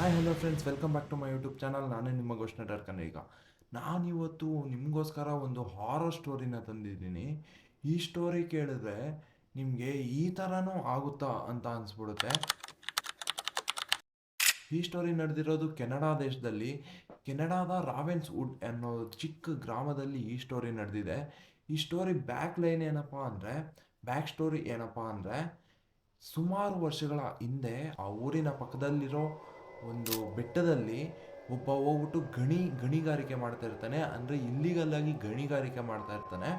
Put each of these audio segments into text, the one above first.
Hi hello friends welcome back to my YouTube channel ನಾನೇ ನಿಮ್ಮ ಘೋಷಣೆ ಡರ್ಕಂಡೆ ಈಗ. ನಾನಿವತ್ತು ನಿಮಗೋಸ್ಕರ ಒಂದು ಹಾರರ್ ಸ್ಟೋರಿನ ತಂದಿದ್ದೀನಿ. ಈ ಸ್ಟೋರಿ ಕೇಳಿದ್ರೆ ನಿಮಗೆ ಈ ಥರನೂ ಆಗುತ್ತಾ ಅಂತ ಅನಿಸ್ಬಿಡುತ್ತೆ. ಈ ಸ್ಟೋರಿ ನಡೆದಿರೋದು ಕೆನಡಾ ದೇಶದಲ್ಲಿ. ಕೆನಡಾದ ರಾವೆನ್ಸ್ ವುಡ್ ಅನ್ನೋ ಚಿಕ್ಕ ಗ್ರಾಮದಲ್ಲಿ ಈ ಸ್ಟೋರಿ ನಡೆದಿದೆ. ಈ ಸ್ಟೋರಿ ಬ್ಯಾಕ್ ಲೈನ್ ಏನಪ್ಪ ಅಂದರೆ ಬ್ಯಾಕ್ ಸ್ಟೋರಿ ಏನಪ್ಪ ಅಂದರೆ, ಸುಮಾರು ವರ್ಷಗಳ ಹಿಂದೆ ಆ ಊರಿನ ಪಕ್ಕದಲ್ಲಿರೋ ಒಂದು ಬೆಟ್ಟದಲ್ಲಿ ಒಬ್ಬ ಹೋಗ್ಬಿಟ್ಟು ಗಣಿ, ಗಣಿಗಾರಿಕೆ ಮಾಡ್ತಾ ಇರ್ತಾನೆ. ಅಂದರೆ ಇಲ್ಲಿಗಲ್ಲಾಗಿ ಗಣಿಗಾರಿಕೆ ಮಾಡ್ತಾ ಇರ್ತಾನೆ.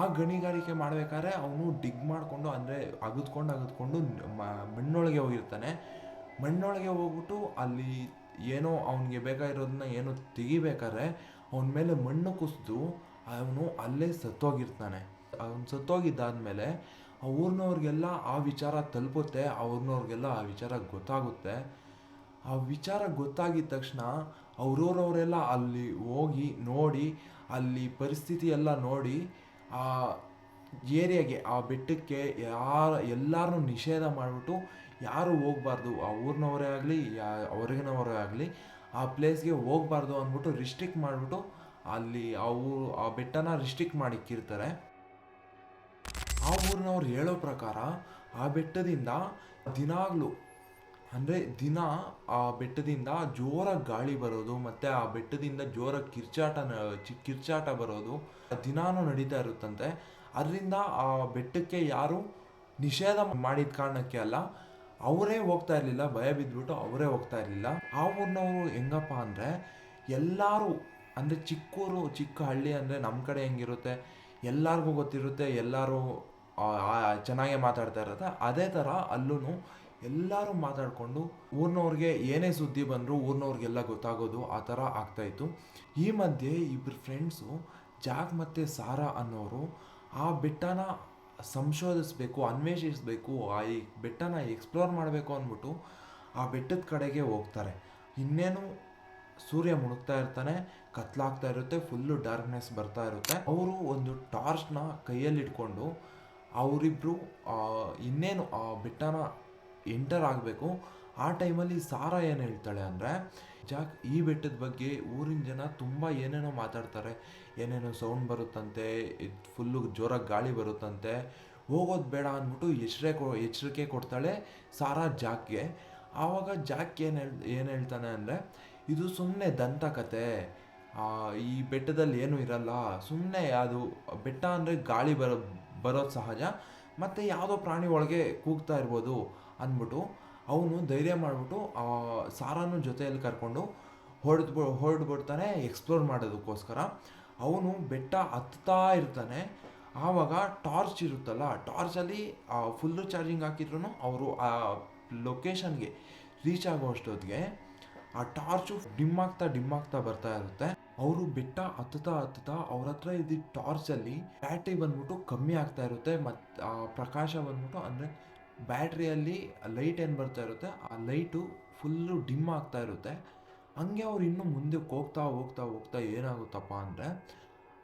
ಆ ಗಣಿಗಾರಿಕೆ ಮಾಡ್ಬೇಕಾದ್ರೆ ಅವನು ಡಿಗ್ ಮಾಡಿಕೊಂಡು, ಅಂದರೆ ಅಗದ್ಕೊಂಡು ಅಗದ್ಕೊಂಡು ಮಣ್ಣೊಳಗೆ ಹೋಗಿರ್ತಾನೆ. ಮಣ್ಣೊಳಗೆ ಹೋಗ್ಬಿಟ್ಟು ಅಲ್ಲಿ ಏನೋ ಅವನಿಗೆ ಬೇಕಾಗಿರೋದನ್ನ ಏನೋ ತೆಗಿಬೇಕಾದ್ರೆ ಅವನ ಮೇಲೆ ಮಣ್ಣು ಕುಸಿದು ಅವನು ಅಲ್ಲೇ ಸತ್ತೋಗಿರ್ತಾನೆ. ಅವನು ಸತ್ತೋಗಿದ್ದಾದ್ಮೇಲೆ ಆ ಊರಿನವ್ರಿಗೆಲ್ಲ ಆ ವಿಚಾರ ತಲುಪುತ್ತೆ. ಆ ಆ ವಿಚಾರ ಗೊತ್ತಾಗುತ್ತೆ. ಆ ವಿಚಾರ ಗೊತ್ತಾಗಿದ್ದ ತಕ್ಷಣ ಅವ್ರವ್ರವರೆಲ್ಲ ಅಲ್ಲಿ ಹೋಗಿ ನೋಡಿ, ಅಲ್ಲಿ ಪರಿಸ್ಥಿತಿ ಎಲ್ಲ ನೋಡಿ, ಆ ಏರಿಯಾಗೆ, ಆ ಬೆಟ್ಟಕ್ಕೆ ಯಾರ, ಎಲ್ಲರನ್ನೂ ನಿಷೇಧ ಮಾಡಿಬಿಟ್ಟು ಯಾರು ಹೋಗ್ಬಾರ್ದು. ಆ ಊರಿನವರೇ ಆಗಲಿ, ಯಾ, ಹೊರಗಿನವರೇ ಆಗಲಿ, ಆ ಪ್ಲೇಸ್ಗೆ ಹೋಗ್ಬಾರ್ದು ಅಂದ್ಬಿಟ್ಟು ರಿಸ್ಟ್ರಿಕ್ಟ್ ಮಾಡಿಬಿಟ್ಟು ಅಲ್ಲಿ ಆ ಊರು, ಆ ಬೆಟ್ಟನ ರಿಸ್ಟ್ರಿಕ್ಟ್ ಮಾಡಿಕ್ಕಿರ್ತಾರೆ. ಆ ಊರಿನವ್ರು ಹೇಳೋ ಪ್ರಕಾರ ಆ ಬೆಟ್ಟದಿಂದ ದಿನಾಗ್ಲೂ ಅಂದರೆ ದಿನ ಆ ಬೆಟ್ಟದಿಂದ ಜೋರಾಗಿ ಗಾಳಿ ಬರೋದು, ಮತ್ತು ಆ ಬೆಟ್ಟದಿಂದ ಜೋರಾಗಿ ಕಿರ್ಚಾಟ ಕಿರ್ಚಾಟ ಬರೋದು ದಿನಾನೂ ನಡೀತಾ ಇರುತ್ತಂತೆ. ಅದರಿಂದ ಆ ಬೆಟ್ಟಕ್ಕೆ ಯಾರು ನಿಷೇಧ ಮಾಡಿದ ಕಾರಣಕ್ಕೆ ಅಲ್ಲ, ಅವರೇ ಹೋಗ್ತಾ ಇರಲಿಲ್ಲ, ಭಯ ಬಿದ್ದುಬಿಟ್ಟು ಅವರೇ ಹೋಗ್ತಾ ಇರಲಿಲ್ಲ. ಆ ಊರಿನವರು ಹೆಂಗಪ್ಪ ಅಂದರೆ ಎಲ್ಲರೂ ಅಂದರೆ ಚಿಕ್ಕೂರು, ಚಿಕ್ಕ ಹಳ್ಳಿ ಅಂದರೆ ನಮ್ಮ ಕಡೆ ಹೆಂಗಿರುತ್ತೆ, ಎಲ್ಲರಿಗೂ ಗೊತ್ತಿರುತ್ತೆ, ಎಲ್ಲರೂ ಚೆನ್ನಾಗೇ ಮಾತಾಡ್ತಾ ಇರುತ್ತೆ. ಅದೇ ಥರ ಅಲ್ಲೂ ಎಲ್ಲರೂ ಮಾತಾಡಿಕೊಂಡು ಊರಿನವ್ರಿಗೆ ಏನೇ ಸುದ್ದಿ ಬಂದರೂ ಊರಿನವ್ರಿಗೆಲ್ಲ ಗೊತ್ತಾಗೋದು ಆ ಥರ ಆಗ್ತಾಯಿತ್ತು ಈ ಮಧ್ಯೆ ಇಬ್ಬರು ಫ್ರೆಂಡ್ಸು ಜಾಕ್ ಮತ್ತು ಸಾರಾ ಅನ್ನೋರು ಆ ಬೆಟ್ಟನ ಸಂಶೋಧಿಸ್ಬೇಕು, ಅನ್ವೇಷಿಸಬೇಕು, ಆ ಈ ಬೆಟ್ಟನ ಎಕ್ಸ್ಪ್ಲೋರ್ ಮಾಡಬೇಕು ಅಂದ್ಬಿಟ್ಟು ಆ ಬೆಟ್ಟದ ಕಡೆಗೆ ಹೋಗ್ತಾರೆ. ಇನ್ನೇನು ಸೂರ್ಯ ಮುಳುಗ್ತಾ ಇರ್ತಾನೆ, ಕತ್ಲಾಗ್ತಾ ಇರುತ್ತೆ ಫುಲ್ಲು ಡಾರ್ಕ್ನೆಸ್ ಬರ್ತಾ ಇರುತ್ತೆ. ಅವರು ಒಂದು ಟಾರ್ಚ್ನ ಕೈಯಲ್ಲಿ ಇಟ್ಕೊಂಡು ಅವರಿಬ್ಬರು ಇನ್ನೇನು ಆ ಬೆಟ್ಟನ ಎಂಟರ್ ಆಗಬೇಕು. ಆ ಟೈಮಲ್ಲಿ ಸಾರಾ ಏನು ಹೇಳ್ತಾಳೆ ಅಂದರೆ ಜಾಕ್ ಈ ಬೆಟ್ಟದ ಬಗ್ಗೆ ಊರಿನ ಜನ ತುಂಬ ಏನೇನೋ ಮಾತಾಡ್ತಾರೆ. ಏನೇನೋ ಸೌಂಡ್ ಬರುತ್ತಂತೆ ಫುಲ್ಲು ಜೋರಾಗಿ ಗಾಳಿ ಬರುತ್ತಂತೆ. ಹೋಗೋದು ಬೇಡ ಅಂದ್ಬಿಟ್ಟು ಎಚ್ಚರ ಕೊ ಎಚ್ಚರಿಕೆ ಕೊಡ್ತಾಳೆ ಸಾರಾ ಜಾಕ್ಗೆ. ಆವಾಗ ಜಾಕ್ ಏನು ಹೇಳ್ ಏನು ಹೇಳ್ತಾನೆ ಅಂದರೆ ಇದು ಸುಮ್ಮನೆ ದಂತಕತೆ ಆ, ಈ ಬೆಟ್ಟದಲ್ಲಿ ಏನೂ ಇರಲ್ಲ. ಸುಮ್ಮನೆ ಅದು ಬೆಟ್ಟ ಅಂದರೆ ಗಾಳಿ ಬರೋ ಬರೋದು ಸಹಜ. ಮತ್ತು ಯಾವುದೋ ಪ್ರಾಣಿ ಒಳಗೆ ಕೂಗ್ತಾ ಇರ್ಬೋದು. ಅಂದ್ಬಿಟ್ಟು ಅವನು ಧೈರ್ಯ ಮಾಡಿಬಿಟ್ಟು ಸಾರನ್ನು ಜೊತೆಯಲ್ಲಿ ಕರ್ಕೊಂಡು ಹೊಡೆದು ಹೊರಡ್ಬಿಡ್ತಾನೆ ಎಕ್ಸ್ಪ್ಲೋರ್ ಮಾಡೋದಕ್ಕೋಸ್ಕರ. ಅವನು ಬೆಟ್ಟ ಹತ್ತಾ ಇರ್ತಾನೆ. ಆವಾಗ ಟಾರ್ಚ್ ಇರುತ್ತಲ್ಲ ಟಾರ್ಚಲ್ಲಿ ಫುಲ್ಲು ಚಾರ್ಜಿಂಗ್ ಹಾಕಿದ್ರು ಅವರು ಆ ಲೊಕೇಶನ್ಗೆ ರೀಚ್ ಆಗೋ ಅಷ್ಟೊತ್ತಿಗೆ ಆ ಟಾರ್ಚು ಡಿಮ್ ಆಗ್ತಾ ಡಿಮ್ ಆಗ್ತಾ ಬರ್ತಾ ಇರುತ್ತೆ. ಅವರು ಬೆಟ್ಟ ಹತ್ತುತ್ತಾ ಹತ್ತುತ್ತಾ ಅವ್ರ ಹತ್ರ ಇದ್ದಿದ್ದ ಟಾರ್ಚಲ್ಲಿ ಬ್ಯಾಟ್ರಿ ಬಂದ್ಬಿಟ್ಟು ಕಮ್ಮಿ ಆಗ್ತಾ ಇರುತ್ತೆ. ಮತ್ತು ಆ, ಪ್ರಕಾಶ ಬಂದ್ಬಿಟ್ಟು ಅಂದರೆ ಬ್ಯಾಟ್ರಿಯಲ್ಲಿ ಲೈಟ್ ಏನು ಬರ್ತಾ ಇರುತ್ತೆ, ಆ ಲೈಟು ಫುಲ್ಲು ಡಿಮ್ ಆಗ್ತಾ ಇರುತ್ತೆ. ಹಂಗೆ ಅವ್ರು ಇನ್ನೂ ಮುಂದಕ್ಕೆ ಹೋಗ್ತಾ ಹೋಗ್ತಾ ಹೋಗ್ತಾ ಏನಾಗುತ್ತಪ್ಪ ಅಂದರೆ,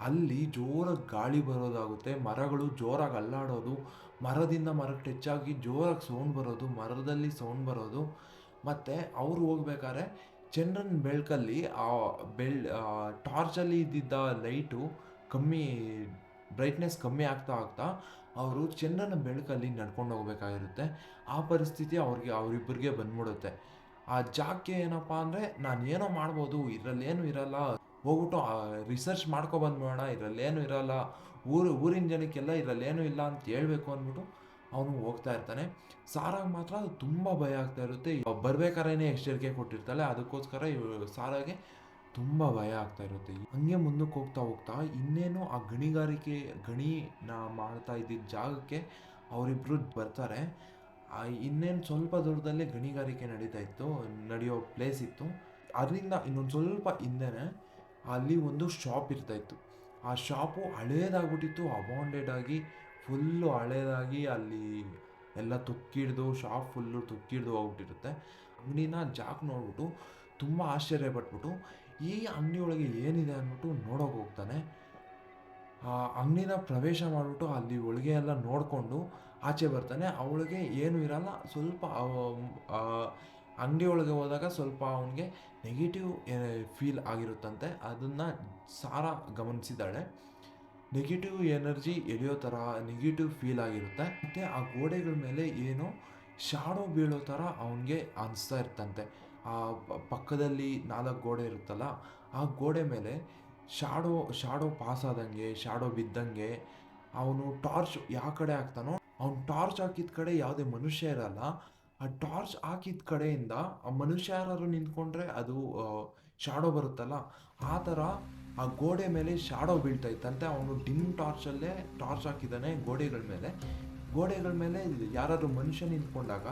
ಅಲ್ಲಿ ಜೋರಾಗಿ ಗಾಳಿ ಬರೋದಾಗುತ್ತೆ, ಮರಗಳು ಜೋರಾಗಿ ಅಲ್ಲಾಡೋದು, ಮರದಿಂದ ಮರಕ್ಕೆ ಟಚ್ ಆಗಿ ಜೋರಾಗಿ ಸೌಂಡ್ ಬರೋದು, ಮರದಲ್ಲಿ ಸೌಂಡ್ ಬರೋದು. ಮತ್ತು ಅವರು ಹೋಗ್ಬೇಕಾದ್ರೆ ಚಂದ್ರನ ಬೆಳಕಲ್ಲಿ ಆ ಬೆಳ್ ಟಾರ್ಚಲ್ಲಿ ಇದ್ದಿದ್ದ ಲೈಟು ಕಮ್ಮಿ ಬ್ರೈಟ್ನೆಸ್ ಕಮ್ಮಿ ಆಗ್ತಾ ಆಗ್ತಾ ಅವರು ಚಂದ್ರನ ಬೆಳಕಲ್ಲಿ ನಡ್ಕೊಂಡು ಹೋಗ್ಬೇಕಾಗಿರುತ್ತೆ. ಆ ಪರಿಸ್ಥಿತಿ ಅವ್ರಿಗೆ, ಅವರಿಬ್ಬರಿಗೆ ಬಂದ್ಬಿಡುತ್ತೆ. ಆ ಜಾಗಕ್ಕೆ ಏನಪ್ಪ ಅಂದರೆ, ನಾನು ಏನೋ ಮಾಡ್ಬೋದು ಇದರಲ್ಲೇನು ಇರಲ್ಲ. ಹೋಗ್ಬಿಟ್ಟು ರಿಸರ್ಚ್ ಮಾಡ್ಕೊ ಬಂದ್ಬಿಡೋಣ ಇದರಲ್ಲೇನು ಇರಲ್ಲ. ಊರು, ಊರಿನ ಜನಕ್ಕೆಲ್ಲ ಇದರಲ್ಲೇನು ಇಲ್ಲ ಅಂತ ಹೇಳಬೇಕು ಅಂದ್ಬಿಟ್ಟು ಅವನು ಹೋಗ್ತಾ ಇರ್ತಾನೆ. ಸಾರಾಗ ಮಾತ್ರ ಅದು ತುಂಬ ಭಯ ಆಗ್ತಾ ಇರುತ್ತೆ. ಬರ್ಬೇಕಾರೇ ಎಚ್ಚರಿಕೆ ಕೊಟ್ಟಿರ್ತಾಳೆ. ಅದಕ್ಕೋಸ್ಕರ ಇವರು ಸಾರಾಗೆ ತುಂಬ ಭಯ ಆಗ್ತಾ ಇರುತ್ತೆ. ಹಂಗೆ ಮುಂದಕ್ಕೆ ಹೋಗ್ತಾ ಹೋಗ್ತಾ ಇನ್ನೇನು ಆ ಗಣಿಗಾರಿಕೆ, ಗಣಿ ನಾ ಮಾಡ್ತಾ ಇದ್ದಿದ್ದ ಜಾಗಕ್ಕೆ ಅವರಿಬ್ಬರು ಬರ್ತಾರೆ. ಇನ್ನೇನು ಸ್ವಲ್ಪ ದೂರದಲ್ಲೇ ಗಣಿಗಾರಿಕೆ ನಡೀತಾ ಇತ್ತು, ನಡೆಯೋ ಪ್ಲೇಸ್ ಇತ್ತು. ಅದರಿಂದ ಇನ್ನೊಂದು ಸ್ವಲ್ಪ ಹಿಂದೆ ಅಲ್ಲಿ ಒಂದು ಶಾಪ್ ಇರ್ತಾ ಇತ್ತು. ಆ ಶಾಪು ಹಳೇದಾಗ್ಬಿಟ್ಟಿತ್ತು ಅಬಾಂಡೆಡ್ ಆಗಿ ಫುಲ್ಲು ಹಳೇದಾಗಿ ಅಲ್ಲಿ ಎಲ್ಲ ತುಕ್ಕಿಡ್ದು ಶಾಪ್ ಫುಲ್ಲು ತುಕ್ಕಿಡ್ದು ಹೋಗ್ಬಿಟ್ಟಿರುತ್ತೆ. ಅಂಗಡಿನ ಜಾಕ್ ನೋಡ್ಬಿಟ್ಟು ತುಂಬ ಆಶ್ಚರ್ಯ ಪಟ್ಬಿಟ್ಟು ಈ ಅಂಗಡಿ ಏನಿದೆ ಅಂದ್ಬಿಟ್ಟು ನೋಡೋಕೆ ಹೋಗ್ತಾನೆ. ಆ ಅಂಗಡಿನ ಪ್ರವೇಶ ಮಾಡಿಬಿಟ್ಟು ಅಲ್ಲಿ ಒಳಗೆ ಎಲ್ಲ ನೋಡಿಕೊಂಡು ಆಚೆ ಬರ್ತಾನೆ. ಅವಳಿಗೆ ಏನು ಇರಲ್ಲ. ಸ್ವಲ್ಪ ಅಂಗಡಿ ಒಳಗೆ ಹೋದಾಗ ಸ್ವಲ್ಪ ಅವನಿಗೆ ನೆಗೆಟಿವ್ ಫೀಲ್ ಆಗಿರುತ್ತಂತೆ. ಅದನ್ನು ಸಾರ ಗಮನಿಸಿದ್ದಾಳೆ. ನೆಗೆಟಿವ್ ಎನರ್ಜಿ ಎಳೆಯೋ ಥರ ನೆಗೆಟಿವ್ ಫೀಲ್ ಆಗಿರುತ್ತೆ. ಮತ್ತು ಆ ಗೋಡೆಗಳ ಮೇಲೆ ಏನು ಶಾಡೋ ಬೀಳೋ ಥರ ಅವನಿಗೆ ಅನಿಸ್ತಾ ಇರ್ತಂತೆ. ಪಕ್ಕದಲ್ಲಿ ನಾಲ್ಕು ಗೋಡೆ ಇರುತ್ತಲ್ಲ, ಆ ಗೋಡೆ ಮೇಲೆ ಶಾಡೋ ಶಾಡೋ ಪಾಸ್ ಆದಂಗೆ, ಶಾಡೋ ಬಿದ್ದಂಗೆ ಅವನು ಟಾರ್ಚ್ ಯಾವ ಕಡೆ ಹಾಕ್ತಾನೋ, ಅವ್ನು ಟಾರ್ಚ್ ಹಾಕಿದ ಕಡೆ ಯಾವುದೇ ಮನುಷ್ಯ ಇರಲ್ಲ. ಆ ಟಾರ್ಚ್ ಹಾಕಿದ ಕಡೆಯಿಂದ ಆ ಮನುಷ್ಯ ಯಾರು ನಿಂತ್ಕೊಂಡ್ರೆ ಅದು ಶಾಡೋ ಬರುತ್ತಲ್ಲ. ಆ ಥರ ಆ ಗೋಡೆ ಮೇಲೆ ಶಾಡೋ ಬೀಳ್ತಾ ಇತ್ತಂತೆ ಅವನು ಡಿಮ್ ಟಾರ್ಚಲ್ಲೇ ಟಾರ್ಚ್ ಹಾಕಿದ್ದಾನೆ ಗೋಡೆಗಳ ಮೇಲೆ. ಗೋಡೆಗಳ ಮೇಲೆ ಯಾರಾದರೂ ಮನುಷ್ಯ ನಿಂತ್ಕೊಂಡಾಗ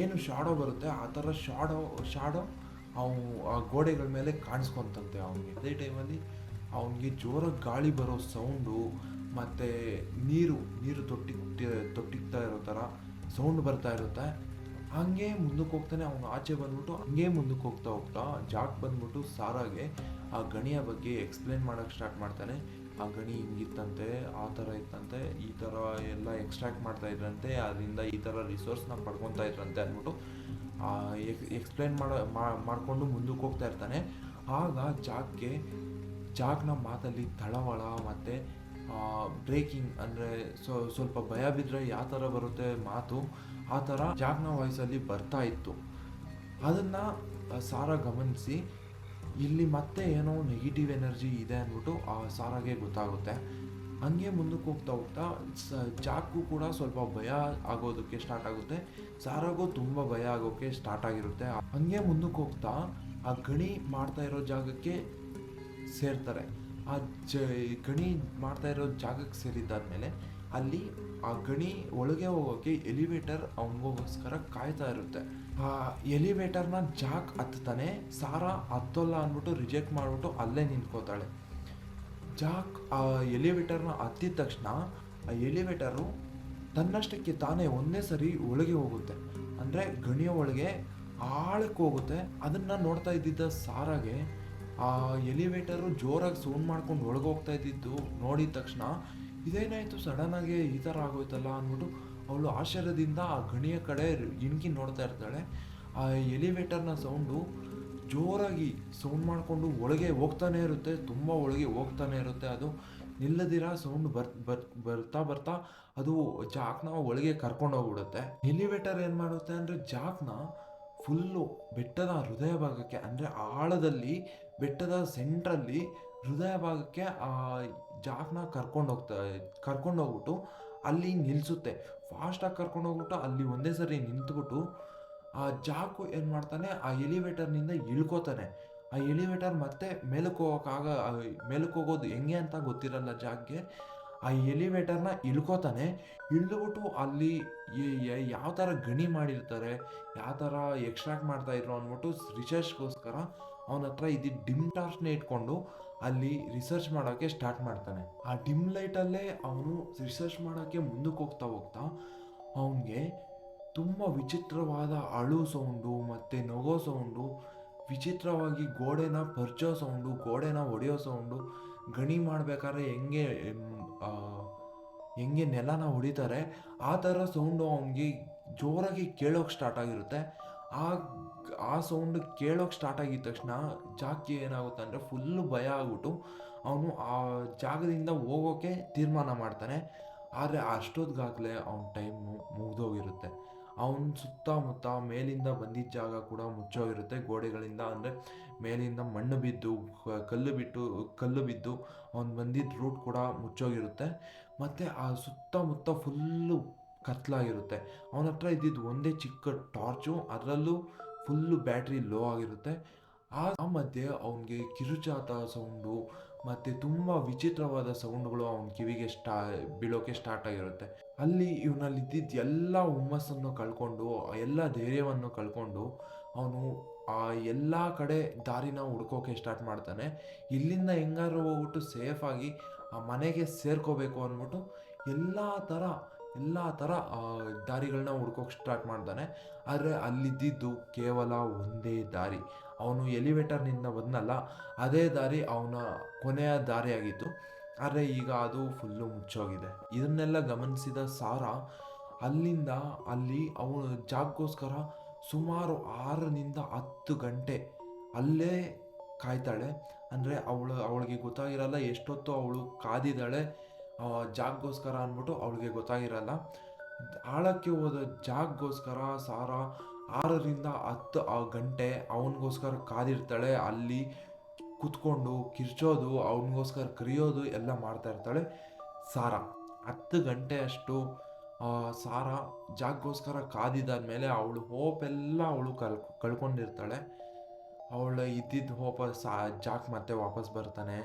ಏನು ಶಾಡೋ ಬರುತ್ತೆ, ಆ ಥರ ಶಾಡೋ ಶಾಡೋ ಅವನು ಆ ಗೋಡೆಗಳ ಮೇಲೆ ಕಾಣಿಸ್ಕೊಂತಂತೆ ಅವನಿಗೆ. ಅದೇ ಟೈಮಲ್ಲಿ ಅವನಿಗೆ ಜೋರಾಗಿ ಗಾಳಿ ಬರೋ ಸೌಂಡು ಮತ್ತು ನೀರು ನೀರು ತೊಟ್ಟಿ ತೊಟ್ಟಿಗ್ತಾ ಇರೋ ಥರ ಸೌಂಡ್ ಬರ್ತಾ ಇರುತ್ತೆ. ಹಂಗೆ ಮುಂದಕ್ಕೆ ಹೋಗ್ತಾನೆ, ಅವನು ಆಚೆ ಬಂದ್ಬಿಟ್ಟು ಹಂಗೆ ಮುಂದಕ್ಕೆ ಹೋಗ್ತಾ ಹೋಗ್ತಾ ಜಾಕ್ ಬಂದ್ಬಿಟ್ಟು ಸಾರಾಗೆ ಆ ಗಣಿಯ ಬಗ್ಗೆ ಎಕ್ಸ್ಪ್ಲೇನ್ ಮಾಡೋಕ್ಕೆ ಸ್ಟಾರ್ಟ್ ಮಾಡ್ತಾನೆ. ಆ ಗಣಿ ಹಿಂಗಿತ್ತಂತೆ ಆ ಥರ ಇತ್ತಂತೆ ಈ ಥರ ಎಲ್ಲ ಎಕ್ಸ್ಟ್ರಾಕ್ಟ್ ಮಾಡ್ತಾ ಇದ್ರಂತೆ, ಅದರಿಂದ ಈ ಥರ ರಿಸೋರ್ಸ್ನ ಪಡ್ಕೊತಾ ಇದ್ರಂತೆ ಅಂದ್ಬಿಟ್ಟು ಎಕ್ಸ್ಪ್ಲೇನ್ ಮಾಡೋ ಮಾಡಿಕೊಂಡು ಮುಂದಕ್ಕೆ ಹೋಗ್ತಾ ಇರ್ತಾನೆ. ಆಗ ಜಾಕ್ಗೆ ಜಾಕ್ನ ಮಾತಲ್ಲಿ ತಳವಳ ಮತ್ತು ಬ್ರೇಕಿಂಗ್ ಅಂದರೆ ಸ್ವಲ್ಪ ಭಯ ಬಿದ್ದರೆ ಯಾವ ಥರ ಬರುತ್ತೆ ಮಾತು, ಆ ಥರ ಜಾಕ್ನ ವಾಯ್ಸಲ್ಲಿ ಬರ್ತಾ ಇತ್ತು. ಅದನ್ನು ಸಾರ ಗಮನಿಸಿ ಇಲ್ಲಿ ಮತ್ತೆ ಏನೋ ನೆಗೆಟಿವ್ ಎನರ್ಜಿ ಇದೆ ಅಂದ್ಬಿಟ್ಟು ಆ ಸಾರಾಗೆ ಗೊತ್ತಾಗುತ್ತೆ. ಹಂಗೆ ಮುಂದಕ್ಕೆ ಹೋಗ್ತಾ ಹೋಗ್ತಾ ಸ ಜಾಕು ಕೂಡ ಸ್ವಲ್ಪ ಭಯ ಆಗೋದಕ್ಕೆ ಸ್ಟಾರ್ಟ್ ಆಗುತ್ತೆ. ಸಾರಾಗೂ ತುಂಬ ಭಯ ಆಗೋಕ್ಕೆ ಸ್ಟಾರ್ಟ್ ಆಗಿರುತ್ತೆ. ಹಂಗೆ ಮುಂದಕ್ಕೆ ಹೋಗ್ತಾ ಆ ಗಣಿ ಮಾಡ್ತಾ ಇರೋ ಜಾಗಕ್ಕೆ ಸೇರ್ತಾರೆ. ಆ ಜ ಗಣಿ ಮಾಡ್ತಾ ಇರೋ ಜಾಗಕ್ಕೆ ಸೇರಿದ್ದಾದ್ಮೇಲೆ ಅಲ್ಲಿ ಆ ಗಣಿ ಒಳಗೆ ಹೋಗೋಕ್ಕೆ ಎಲಿವೇಟರ್ ಅವನಿಗೋಸ್ಕರ ಕಾಯ್ತಾ ಇರುತ್ತೆ. ಆ ಎಲಿವೇಟರ್ನ ಜಾಕ್ ಹತ್ತಾನೆ ಸಾರಾ ಹತ್ತೋಲ್ಲ ಅಂದ್ಬಿಟ್ಟು ರಿಜೆಕ್ಟ್ ಮಾಡಿಬಿಟ್ಟು ಅಲ್ಲೇ ನಿಂತ್ಕೋತಾಳೆ ಜಾಕ್ ಆ ಎಲಿವೇಟರ್ನ ಹತ್ತಿದ ತಕ್ಷಣ ಆ ಎಲಿವೇಟರು ತನ್ನಷ್ಟಕ್ಕೆ ತಾನೇ ಒಂದೇ ಸರಿ ಒಳಗೆ ಹೋಗುತ್ತೆ. ಅಂದರೆ ಗಣಿಯ ಒಳಗೆ ಆಳಕ್ಕೆ ಹೋಗುತ್ತೆ. ಅದನ್ನು ನೋಡ್ತಾ ಇದ್ದಿದ್ದ ಸಾರಾಗೆ ಆ ಎಲಿವೇಟರು ಜೋರಾಗಿ ಸೌಂಡ್ ಮಾಡ್ಕೊಂಡು ಒಳಗೆ ಹೋಗ್ತಾ ಇದ್ದಿದ್ದು ನೋಡಿದ ತಕ್ಷಣ, ಇದೇನಾಯಿತು? ಸಡನ್ನಾಗಿ ಈ ಥರ ಆಗೋಯ್ತಲ್ಲ ಅಂದ್ಬಿಟ್ಟು ಅವಳು ಆಶ್ಚರ್ಯದಿಂದ ಆ ಗಣಿಯ ಕಡೆ ಇಣಕಿ ನೋಡ್ತಾ ಇರ್ತಾಳೆ. ಆ ಎಲಿವೇಟರ್ನ ಸೌಂಡು ಜೋರಾಗಿ ಸೌಂಡ್ ಮಾಡಿಕೊಂಡು ಒಳಗೆ ಹೋಗ್ತಾನೆ ಇರುತ್ತೆ, ತುಂಬ ಒಳಗೆ ಹೋಗ್ತಾನೆ ಇರುತ್ತೆ. ಅದು ನಿಲ್ಲದಿರ ಸೌಂಡ್ ಬರ್ ಬರ್, ಬರ್ತಾ ಬರ್ತಾ ಅದು ಜಾಕ್ನ ಒಳಗೆ ಕರ್ಕೊಂಡು ಹೋಗ್ಬಿಡುತ್ತೆ. ಎಲಿವೇಟರ್ ಏನು ಮಾಡುತ್ತೆ ಅಂದರೆ ಜಾಕ್ನ ಫುಲ್ಲು ಬೆಟ್ಟದ ಹೃದಯ ಭಾಗಕ್ಕೆ ಅಂದರೆ ಆಳದಲ್ಲಿ ಬೆಟ್ಟದ ಸೆಂಟ್ರಲ್ಲಿ ಹೃದಯ ಭಾಗಕ್ಕೆ ಆ ಜಾಕ್ನ ಕರ್ಕೊಂಡು ಹೋಗ್ತಾ, ಕರ್ಕೊಂಡು ಹೋಗ್ಬಿಟ್ಟು ಅಲ್ಲಿ ನಿಲ್ಲಿಸುತ್ತೆ ಫಾಸ್ಟಾಗಿ ಕರ್ಕೊಂಡು ಹೋಗ್ಬಿಟ್ಟು ಅಲ್ಲಿ ಒಂದೇ ಸರಿ ನಿಂತ್ಬಿಟ್ಟು ಆ ಜಾಕು ಏನು ಮಾಡ್ತಾನೆ? ಆ ಎಲಿವೇಟರ್ನಿಂದ ಇಳ್ಕೋತಾನೆ. ಆ ಎಲಿವೇಟರ್ ಮತ್ತೆ ಮೇಲಕ್ಕೆ ಹೋಗೋಕ್ಕಾಗ ಮೇಲಕ್ಕೆ ಹೋಗೋದು ಹೆಂಗೆ ಅಂತ ಗೊತ್ತಿರಲ್ಲ ಜಾಕ್ಗೆ. ಆ ಎಲಿವೇಟರ್ನ ಇಳ್ಕೋತಾನೆ. ಇಳ್ದುಬಿಟ್ಟು ಅಲ್ಲಿ ಯಾವ ಥರ ಗಣಿ ಮಾಡಿರ್ತಾರೆ, ಯಾವ ಥರ ಎಕ್ಸ್ಟ್ರಾಕ್ಟ್ ಮಾಡ್ತಾ ಇದ್ರು ಅಂದ್ಬಿಟ್ಟು ರಿಸರ್ಚ್ಗೋಸ್ಕರ ಅವನ ಹತ್ರ ಇದ್ದಿದ್ದು ಡಿಮ್ ಟಾರ್ಚ್ನ ಇಟ್ಕೊಂಡು ಅಲ್ಲಿ ರಿಸರ್ಚ್ ಮಾಡೋಕ್ಕೆ ಸ್ಟಾರ್ಟ್ ಮಾಡ್ತಾನೆ. ಆ ಡಿಮ್ ಲೈಟಲ್ಲೇ ಅವನು ರಿಸರ್ಚ್ ಮಾಡೋಕ್ಕೆ ಮುಂದಕ್ಕೆ ಹೋಗ್ತಾ ಹೋಗ್ತಾ ಅವನಿಗೆ ತುಂಬ ವಿಚಿತ್ರವಾದ ಅಳು ಸೌಂಡು ಮತ್ತು ನಗೋ ಸೌಂಡು ವಿಚಿತ್ರವಾಗಿ ಗೋಡೆನ ಪರ್ಚೋ ಸೌಂಡು ಗೋಡೆನ ಹೊಡೆಯೋ ಸೌಂಡು ಗಣಿ ಮಾಡಬೇಕಾದ್ರೆ ಹೆಂಗೆ ಹೆಂಗೆ ನೆಲನ ಹೊಡಿತಾರೆ, ಆ ಥರ ಸೌಂಡು ಅವನಿಗೆ ಜೋರಾಗಿ ಕೇಳೋಕೆ ಸ್ಟಾರ್ಟ್ ಆಗಿರುತ್ತೆ. ಆ ಆ ಸೌಂಡ್ ಕೇಳೋಕೆ ಸ್ಟಾರ್ಟ್ ಆಗಿದ ತಕ್ಷಣ ಜಾಕಿ ಏನಾಗುತ್ತೆ ಅಂದರೆ ಫುಲ್ಲು ಭಯ ಆಗ್ಬಿಟ್ಟು ಅವನು ಆ ಜಾಗದಿಂದ ಹೋಗೋಕ್ಕೆ ತೀರ್ಮಾನ ಮಾಡ್ತಾನೆ. ಆದರೆ ಅಷ್ಟೊತ್ತಿಗಾಗಲೇ ಅವನ ಟೈಮ್ ಮುಗಿದೋಗಿರುತ್ತೆ. ಅವನ ಸುತ್ತಮುತ್ತ ಮೇಲಿಂದ ಬಂದಿದ್ದ ಜಾಗ ಕೂಡ ಮುಚ್ಚೋಗಿರುತ್ತೆ. ಗೋಡೆಗಳಿಂದ ಅಂದರೆ ಮೇಲಿಂದ ಮಣ್ಣು ಬಿದ್ದು ಕಲ್ಲು ಬಿಟ್ಟು, ಕಲ್ಲು ಬಿದ್ದು ಅವ್ನು ಬಂದಿದ್ದ ರೂಟ್ ಕೂಡ ಮುಚ್ಚೋಗಿರುತ್ತೆ. ಮತ್ತು ಆ ಸುತ್ತಮುತ್ತ ಫುಲ್ಲು ಕತ್ಲಾಗಿರುತ್ತೆ. ಅವನ ಹತ್ರ ಇದ್ದಿದ್ದು ಒಂದೇ ಚಿಕ್ಕ ಟಾರ್ಚು ಅದರಲ್ಲೂ ಫುಲ್ಲು ಬ್ಯಾಟ್ರಿ ಲೋ ಆಗಿರುತ್ತೆ. ಆ ಮಧ್ಯೆ ಅವನಿಗೆ ಕಿರುಚಾತ ಸೌಂಡು ಮತ್ತು ತುಂಬ ವಿಚಿತ್ರವಾದ ಸೌಂಡ್ಗಳು ಅವನ ಕಿವಿಗೆ ಸ್ಟಾ, ಬೀಳೋಕೆ ಸ್ಟಾರ್ಟ್ ಆಗಿರುತ್ತೆ. ಅಲ್ಲಿ ಇವನಲ್ಲಿ ಇದ್ದಿದ್ದ ಎಲ್ಲ ಹುಮ್ಮಸ್ಸನ್ನು ಕಳ್ಕೊಂಡು, ಎಲ್ಲ ಧೈರ್ಯವನ್ನು ಕಳ್ಕೊಂಡು ಅವನು ಆ ಎಲ್ಲ ಕಡೆ ದಾರಿನ ಹುಡ್ಕೋಕೆ ಸ್ಟಾರ್ಟ್ ಮಾಡ್ತಾನೆ. ಇಲ್ಲಿಂದ ಹೆಂಗಾರು ಹೋಗ್ಬಿಟ್ಟು ಸೇಫಾಗಿ ಆ ಮನೆಗೆ ಸೇರ್ಕೋಬೇಕು ಅಂದ್ಬಿಟ್ಟು ಎಲ್ಲ ಥರ ಎಲ್ಲ ಥರ ದಾರಿಗಳನ್ನ ಹುಡ್ಕೋಕೆ ಸ್ಟಾರ್ಟ್ ಮಾಡ್ತಾನೆ. ಆದರೆ ಅಲ್ಲಿದ್ದಿದ್ದು ಕೇವಲ ಒಂದೇ ದಾರಿ. ಅವನು ಎಲಿವೇಟರ್ನಿಂದ ಬಂದಲ್ಲ, ಅದೇ ದಾರಿ ಅವನ ಕೊನೆಯ ದಾರಿಯಾಗಿತ್ತು. ಆದರೆ ಈಗ ಅದು ಫುಲ್ಲು ಮುಚ್ಚೋಗಿದೆ. ಇದನ್ನೆಲ್ಲ ಗಮನಿಸಿದ ಸಾರ, ಅಲ್ಲಿಂದ ಅಲ್ಲಿ ಅವನ ಜಾಗಕ್ಕೋಸ್ಕರ ಸುಮಾರು ಆರರಿಂದ ಹತ್ತು ಗಂಟೆ ಅಲ್ಲೇ ಕಾಯ್ತಾಳೆ. ಅಂದರೆ ಅವಳು, ಅವಳಿಗೆ ಗೊತ್ತಾಗಿರಲ್ಲ ಎಷ್ಟೊತ್ತು ಅವಳು ಕಾದಿದ್ದಾಳೆ. ಜಾಗ್ಗೋಸ್ಕರ ಅಂದ್ಬಿಟ್ಟು ಅವಳಿಗೆ ಗೊತ್ತಾಗಿರಲ್ಲ. ಆಳಕ್ಕೆ ಹೋದ ಜಾಗ್ಗೋಸ್ಕರ ಸಾರಾ ಆರರಿಂದ ಹತ್ತು ಗಂಟೆ ಅವನಿಗೋಸ್ಕರ ಕಾದಿರ್ತಾಳೆ. ಅಲ್ಲಿ ಕುತ್ಕೊಂಡು ಕಿರ್ಚೋದು, ಅವನಿಗೋಸ್ಕರ ಕರಿಯೋದು ಎಲ್ಲ ಮಾಡ್ತಾ ಇರ್ತಾಳೆ ಸಾರಾ. ಹತ್ತು ಗಂಟೆ ಅಷ್ಟು ಸಾರ ಸಾರಾ ಕಾದಿದ್ದಾದ ಮೇಲೆ ಅವಳು ಹೋಪ್ ಎಲ್ಲ ಅವಳು ಕಲ್, ಕಳ್ಕೊಂಡಿರ್ತಾಳೆ. ಅವಳು ಇದ್ದಿದ್ದ ಹೋಪ ಸಾ, ಜಾಕ್ ಮತ್ತೆ ವಾಪಸ್ ಬರ್ತಾನೆ.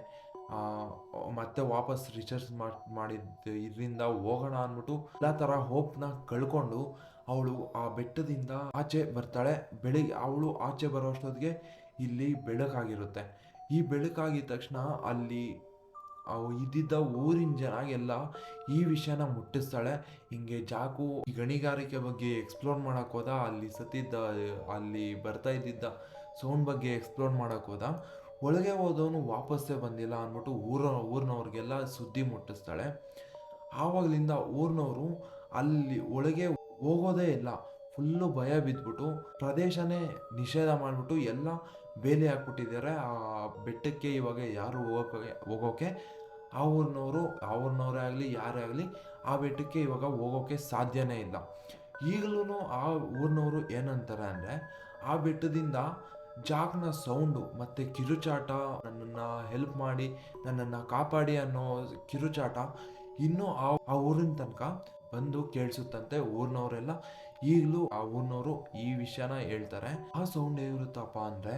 ಮತ್ತೆ ವಾಪಸ್ ರಿಸರ್ಚ್ ಮಾಡಿದ್ದು ಇದರಿಂದ ಹೋಗೋಣ ಅಂದ್ಬಿಟ್ಟು ಎಲ್ಲ ಥರ ಹೋಪ್ನ ಕಳ್ಕೊಂಡು ಅವಳು ಆ ಬೆಟ್ಟದಿಂದ ಆಚೆ ಬರ್ತಾಳೆ. ಬೆಳಿಗ್ಗೆ ಅವಳು ಆಚೆ ಬರೋಷ್ಟೊತ್ತಿಗೆ ಇಲ್ಲಿ ಬೆಳಕಾಗಿರುತ್ತೆ. ಈ ಬೆಳಕಾಗಿದ ತಕ್ಷಣ ಅಲ್ಲಿ ಇದ್ದಿದ್ದ ಊರಿನ ಜನ ಎಲ್ಲ ಈ ವಿಷಯನ ಮುಟ್ಟಿಸ್ತಾಳೆ. ಹಿಂಗೆ ಜಾಕು ಗಣಿಗಾರಿಕೆ ಬಗ್ಗೆ ಎಕ್ಸ್ಪ್ಲೋರ್ ಮಾಡೋಕೆ ಹೋದ, ಅಲ್ಲಿ ಸತ್ತಿದ್ದ, ಅಲ್ಲಿ ಬರ್ತಾ ಇದ್ದಿದ್ದ ಸೌಂಡ್ ಬಗ್ಗೆ ಎಕ್ಸ್ಪ್ಲೋರ್ ಮಾಡೋಕೆ ಹೋದ. ಒಳಗೆ ಹೋದವನು ವಾಪಸ್ಸೇ ಬಂದಿಲ್ಲ ಅಂದ್ಬಿಟ್ಟು ಊರ, ಊರಿನವ್ರಿಗೆಲ್ಲ ಸುದ್ದಿ ಮುಟ್ಟಿಸ್ತಾಳೆ. ಆವಾಗಲಿಂದ ಊರಿನವರು ಅಲ್ಲಿ ಒಳಗೆ ಹೋಗೋದೇ ಇಲ್ಲ. ಫುಲ್ಲು ಭಯ ಬಿದ್ದುಬಿಟ್ಟು ಪ್ರದೇಶನೇ ನಿಷೇಧ ಮಾಡಿಬಿಟ್ಟು ಎಲ್ಲ ಬೇಲಿ ಹಾಕ್ಬಿಟ್ಟಿದ್ದಾರೆ. ಆ ಬೆಟ್ಟಕ್ಕೆ ಇವಾಗ ಯಾರು ಹೋಗೋಕೆ ಹೋಗೋಕೆ ಆ ಊರಿನವರು, ಆ ಊರಿನವರೇ ಆಗಲಿ, ಯಾರೇ ಆಗಲಿ ಆ ಬೆಟ್ಟಕ್ಕೆ ಇವಾಗ ಹೋಗೋಕೆ ಸಾಧ್ಯನೇ ಇಲ್ಲ. ಈಗಲೂ ಆ ಊರಿನವರು ಏನಂತಾರೆ ಅಂದರೆ, ಆ ಬೆಟ್ಟದಿಂದ ಜಾಕ್ನ ಸೌಂಡು ಮತ್ತು ಕಿರುಚಾಟ, ನನ್ನನ್ನು ಹೆಲ್ಪ್ ಮಾಡಿ, ನನ್ನನ್ನು ಕಾಪಾಡಿ ಅನ್ನೋ ಕಿರುಚಾಟ ಇನ್ನೂ ಆ ಆ ಊರಿನ ತನಕ ಬಂದು ಕೇಳಿಸುತ್ತಂತೆ ಊರಿನವರೆಲ್ಲ. ಈಗಲೂ ಆ ಊರಿನವರು ಈ ವಿಷಯನ ಹೇಳ್ತಾರೆ. ಆ ಸೌಂಡ್ ಹೇಗಿರುತ್ತಪ್ಪ ಅಂದರೆ,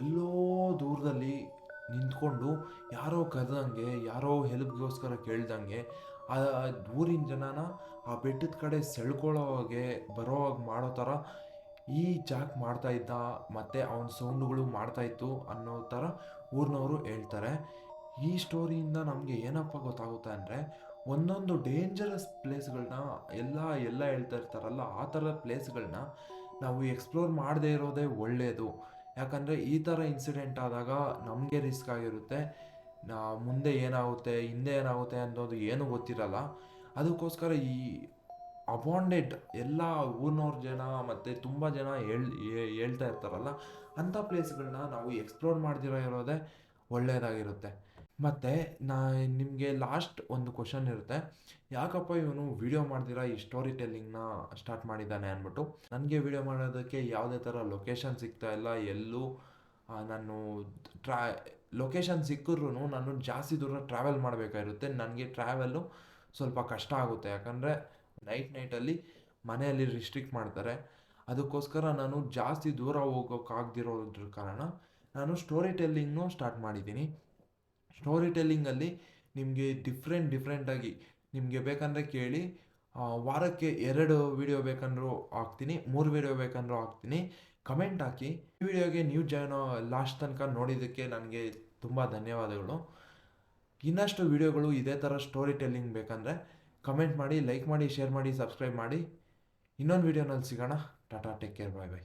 ಎಲ್ಲೋ ದೂರದಲ್ಲಿ ನಿಂತ್ಕೊಂಡು ಯಾರೋ ಕರೆದಂಗೆ, ಯಾರೋ ಹೆಲ್ಪ್ಗೋಸ್ಕರ ಕೇಳ್ದಂಗೆ, ಆ ಊರಿನ ಜನನ ಆ ಬೆಟ್ಟದ ಕಡೆ ಸೆಳ್ಕೊಳ್ಳೋ ಹಾಗೆ ಬರೋ ಹಾಗೆ ಮಾಡೋ ಥರ ಈ ಜಾಕ್ ಮಾಡ್ತಾ ಇದ್ದ ಮತ್ತು ಅವನ ಸೌಂಡ್ಗಳು ಮಾಡ್ತಾ ಇತ್ತು ಅನ್ನೋ ಥರ ಊರಿನವರು ಹೇಳ್ತಾರೆ. ಈ ಸ್ಟೋರಿಯಿಂದ ನಮಗೆ ಏನಪ್ಪ ಗೊತ್ತಾಗುತ್ತೆ ಅಂದರೆ, ಒಂದೊಂದು ಡೇಂಜರಸ್ ಪ್ಲೇಸ್ಗಳನ್ನ ಎಲ್ಲ ಎಲ್ಲ ಹೇಳ್ತಾ ಇರ್ತಾರಲ್ಲ, ಆ ಥರ ಪ್ಲೇಸ್ಗಳನ್ನ ನಾವು ಎಕ್ಸ್ಪ್ಲೋರ್ ಮಾಡದೇ ಇರೋದೇ ಒಳ್ಳೆಯದು ಯಾಕಂದರೆ ಈ ಥರ ಇನ್ಸಿಡೆಂಟ್ ಆದಾಗ ನಮಗೆ ರಿಸ್ಕ್ ಆಗಿರುತ್ತೆ. ಮುಂದೆ ಏನಾಗುತ್ತೆ, ಹಿಂದೆ ಏನಾಗುತ್ತೆ ಅನ್ನೋದು ಏನೂ ಗೊತ್ತಿರಲ್ಲ. ಅದಕ್ಕೋಸ್ಕರ ಈ ಅಬಾಂಡೆಡ್ ಎಲ್ಲ ಊರಿನವ್ರ ಜನ ಮತ್ತು ತುಂಬ ಜನ ಹೇಳ್ ಹೇಳ್ತಾ ಇರ್ತಾರಲ್ಲ, ಅಂಥ ಪ್ಲೇಸ್ಗಳನ್ನ ನಾವು ಎಕ್ಸ್ಪ್ಲೋರ್ ಮಾಡ್ದಿರೋ ಇರೋದೇ ಒಳ್ಳೆಯದಾಗಿರುತ್ತೆ ಮತ್ತು ನಾ ನಿಮಗೆ ಲಾಸ್ಟ್ ಒಂದು ಕ್ವಶನ್ ಇರುತ್ತೆ. ಯಾಕಪ್ಪ ಇವನು ವಿಡಿಯೋ ಮಾಡ್ದಿರ, ಈ ಸ್ಟೋರಿ ಟೆಲ್ಲಿಂಗ್ನ ಸ್ಟಾರ್ಟ್ ಮಾಡಿದ್ದಾನೆ ಅಂದ್ಬಿಟ್ಟು? ನನಗೆ ವಿಡಿಯೋ ಮಾಡೋದಕ್ಕೆ ಯಾವುದೇ ಥರ ಲೊಕೇಶನ್ ಸಿಗ್ತಾ ಇಲ್ಲ. ಎಲ್ಲೂ ನಾನು ಟ್ರಾ ಲೊಕೇಶನ್ ಸಿಕ್ಕಿದ್ರೂ ನಾನು ಜಾಸ್ತಿ ದೂರ ಟ್ರಾವೆಲ್ ಮಾಡಬೇಕಾಗಿರುತ್ತೆ. ನನಗೆ ಟ್ರಾವೆಲ್ಲು ಸ್ವಲ್ಪ ಕಷ್ಟ ಆಗುತ್ತೆ. ಯಾಕಂದರೆ ನೈಟ್ ನೈಟಲ್ಲಿ ಮನೆಯಲ್ಲಿ ರಿಸ್ಟ್ರಿಕ್ಟ್ ಮಾಡ್ತಾರೆ. ಅದಕ್ಕೋಸ್ಕರ ನಾನು ಜಾಸ್ತಿ ದೂರ ಹೋಗೋಕ್ಕಾಗ್ದಿರೋದ್ರ ಕಾರಣ ನಾನು ಸ್ಟೋರಿ ಟೆಲ್ಲಿಂಗ್ನು ಸ್ಟಾರ್ಟ್ ಮಾಡಿದ್ದೀನಿ. ಸ್ಟೋರಿ ಟೆಲ್ಲಿಂಗಲ್ಲಿ ನಿಮಗೆ ಡಿಫ್ರೆಂಟ್ ಡಿಫ್ರೆಂಟಾಗಿ ನಿಮಗೆ ಬೇಕಂದರೆ ಕೇಳಿ ವಾರಕ್ಕೆ ಎರಡು ವಿಡಿಯೋ ಬೇಕಂದ್ರೂ ಹಾಕ್ತೀನಿ, ಮೂರು ವಿಡಿಯೋ ಬೇಕಂದ್ರೂ ಹಾಕ್ತೀನಿ. ಕಮೆಂಟ್ ಹಾಕಿ, ಈ ವಿಡಿಯೋಗೆ ನೀವು ಜಾಯ್ನ್ ಲಾಸ್ಟ್ ತನಕ ನೋಡಿದ್ದಕ್ಕೆ ನನಗೆ ತುಂಬ ಧನ್ಯವಾದಗಳು. ಇನ್ನಷ್ಟು ವಿಡಿಯೋಗಳು ಇದೇ ಥರ ಸ್ಟೋರಿ ಟೆಲ್ಲಿಂಗ್ ಬೇಕಂದರೆ ಕಮೆಂಟ್ ಮಾಡಿ ಲೈಕ್ ಮಾಡಿ ಶೇರ್ ಮಾಡಿ ಸಬ್ಸ್ಕ್ರೈಬ್ ಮಾಡಿ. ಇನ್ನೊಂದು ವೀಡಿಯೋನಲ್ಲಿ ಸಿಗೋಣ. Tata take care bye bye